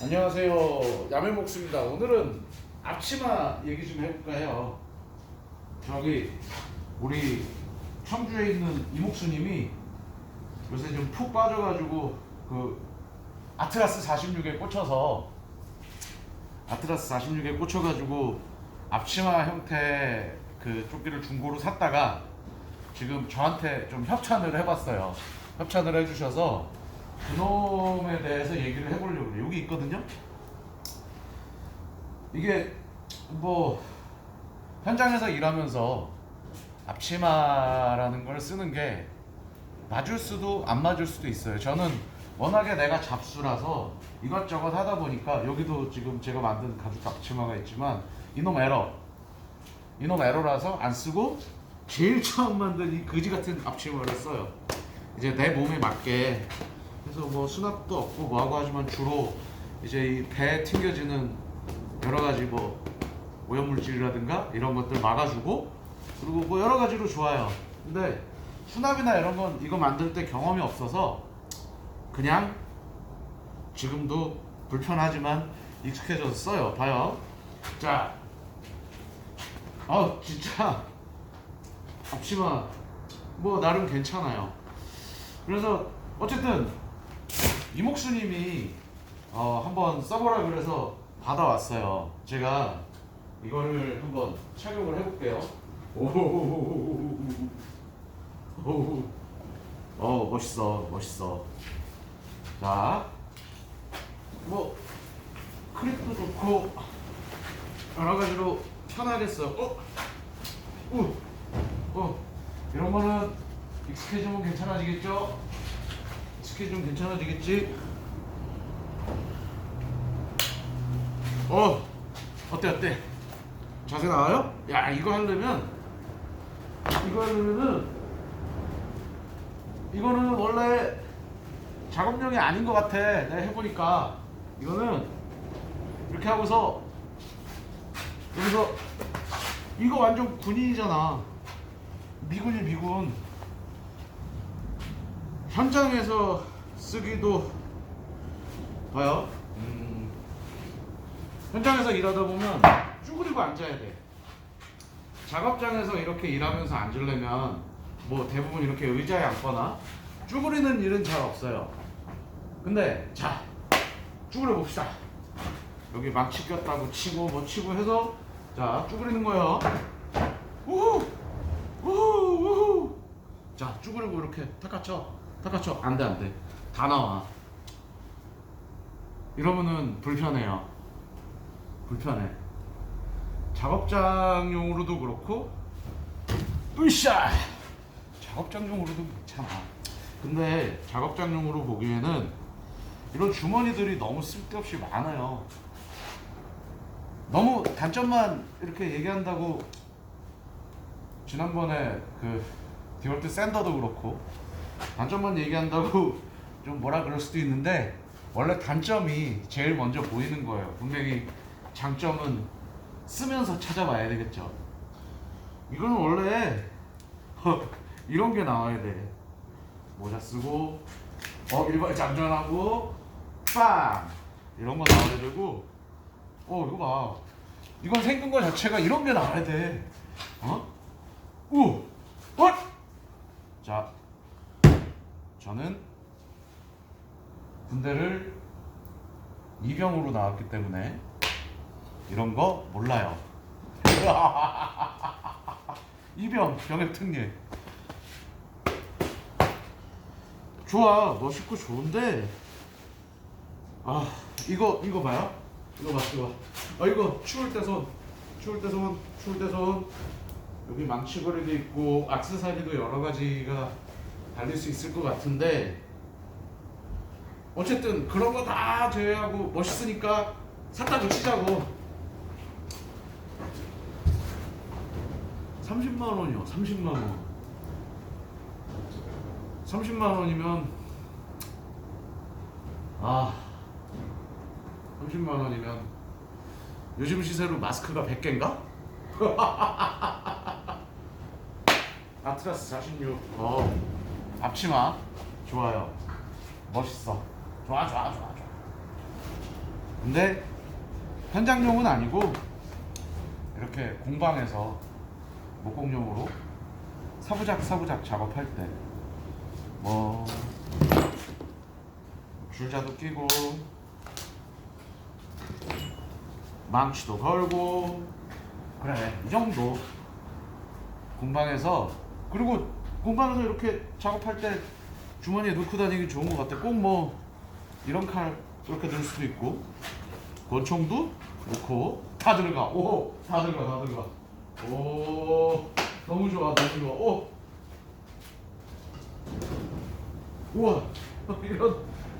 안녕하세요. 야매목수입니다. 오늘은 앞치마 얘기 좀 해볼까 해요. 저기 우리 청주에 있는 이목수님이 요새 좀 푹 빠져가지고 그 아트라스 46에 꽂혀서 아트라스 46에 꽂혀가지고 앞치마 형태 그 조끼를 중고로 샀다가 지금 저한테 좀 협찬을 해봤어요. 협찬을 해주셔서 그놈에 대해서 얘기를 해보려고 해요. 여기 있거든요. 이게 뭐 현장에서 일하면서 앞치마라는 걸 쓰는 게 맞을 수도 안 맞을 수도 있어요. 저는 워낙에 내가 잡수라서 이것저것 하다 보니까 여기도 지금 제가 만든 가죽 앞치마가 있지만 이놈 에러 이놈 에러라서 안 쓰고 제일 처음 만든 이 거지 같은 앞치마를 써요. 이제 내 몸에 맞게 그래서 뭐 수납도 없고 뭐하고 하지만 주로 이제 이 배에 튕겨지는 여러 가지 뭐 오염물질이라든가 이런 것들 막아주고 그리고 뭐 여러 가지로 좋아요. 근데 수납이나 이런 건 이거 만들 때 경험이 없어서 그냥 지금도 불편하지만 익숙해져서 써요. 봐요. 자, 아 진짜 앞치마 뭐 나름 괜찮아요. 그래서 어쨌든 이목수님이 어, 한번 써보라 그래서 받아왔어요. 제가 이거를 한번 착용을 해볼게요. 오, 오, 어 멋있어, 멋있어. 자, 뭐 크립도 좋고 여러 가지로 편하겠어. 어, 우, 어, 이런 거는 익숙해지면 괜찮아지겠죠? 익숙해지면 괜찮아지겠지? 어, 어때 어때? 자세 나와요? 야 이거 하려면 이거 하려면은 이거는 원래 작업용이 아닌 것 같아. 내가 해보니까 이거는 이렇게 하고서 여기서 이거 완전 군인이잖아. 미군이 미군. 현장에서 쓰기도 봐요. 음, 현장에서 일하다 보면 쭈그리고 앉아야 돼. 작업장에서 이렇게 일하면서 앉으려면 뭐 대부분 이렇게 의자에 앉거나 쭈그리는 일은 잘 없어요. 근데 자 쭈그려 봅시다. 여기 망치 꼈다고 치고 뭐 치고 해서 자 쭈그리는 거예요. 우후 우후 우후 자 쭈그리고 이렇게 탁받쳐 탁받쳐 안돼 안돼 다 나와. 이러면은 불편해요. 불편해. 작업장용으로도 그렇고 으쌰 작업장용으로도 괜찮아. 근데 작업장용으로 보기에는 이런 주머니들이 너무 쓸데없이 많아요. 너무 단점만 이렇게 얘기한다고 지난번에 그 디월트 샌더도 그렇고 단점만 얘기한다고 좀 뭐라 그럴 수도 있는데 원래 단점이 제일 먼저 보이는 거예요. 분명히 장점은 쓰면서 찾아봐야 되겠죠. 이거는 원래 이런 게 나와야 돼. 모자 쓰고 어 일반 장전하고 빵 이런 거 나와야 되고 어 이거 봐 이건 생긴 거 자체가 이런 게 나와야 돼. 어? 우! 엇! 자 저는 군대를 이병으로 나왔기 때문에 이런 거 몰라요. 이병 병역 특례. 좋아 멋있고 좋은데 아 이거 이거 봐요. 이거 봐 이거. 봐. 아 이거 추울 때 손, 추울 때 손, 추울 때 손. 여기 망치거리도 있고 악세사리도 여러 가지가 달릴 수 있을 것 같은데 어쨌든 그런 거 다 제외하고 멋있으니까 샀다 붙이자고. 30만 원이요 30만 원. 30만 원이면 아 30만 원이면 요즘 시세로 마스크가 100개인가? 아트라스 46 어, 앞치마. 좋아요. 멋있어. 좋아 좋아 좋아 좋아. 근데 현장용은 아니고 이렇게 공방에서 목공용으로 사부작 사부작 작업할 때뭐 줄자도 끼고 망치도 걸고 그래 이 정도. 공방에서 그리고 공방에서 이렇게 작업할 때 주머니에 넣고 다니기 좋은 것 같아. 꼭 뭐 이런 칼 이렇게 넣을 수도 있고 권총도 넣고 다 들어가. 오 다 들어가 다 들어가. 오 너무 좋아 너무 좋아. 오. 우와 이런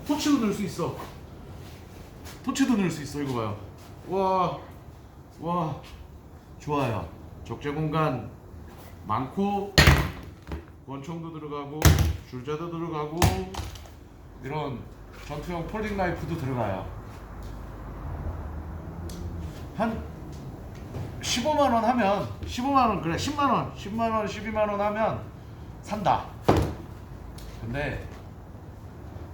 토치도 넣을 수 있어. 토치도 넣을 수 있어 이거 봐요. 와, 와, 좋아요. 적재 공간 많고 권총도 들어가고 줄자도 들어가고 이런 전투용 폴딩 나이프도 들어가요. 한 15만 원 하면 15만 원 그래 10만 원 10만 원 12만 원 하면 산다. 근데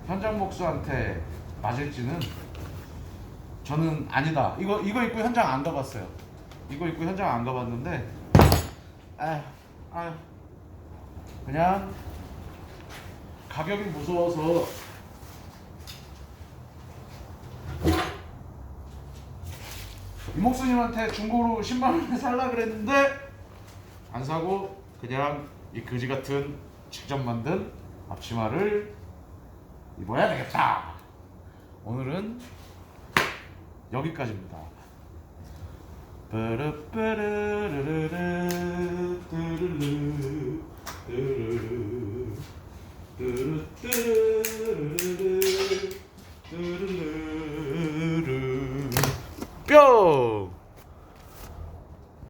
현장 목수한테 맞을지는 저는 아니다. 이거 이거 입고 현장 안 가봤어요. 이거 입고 현장 안 가봤는데, 아휴, 아휴, 그냥 가격이 무서워서 이목수님한테 중고로 10만 원에 살라 그랬는데 안 사고 그냥 이 그지 같은 직접 만든 앞치마를 입어야 되겠다. 오늘은 여기까지입니다.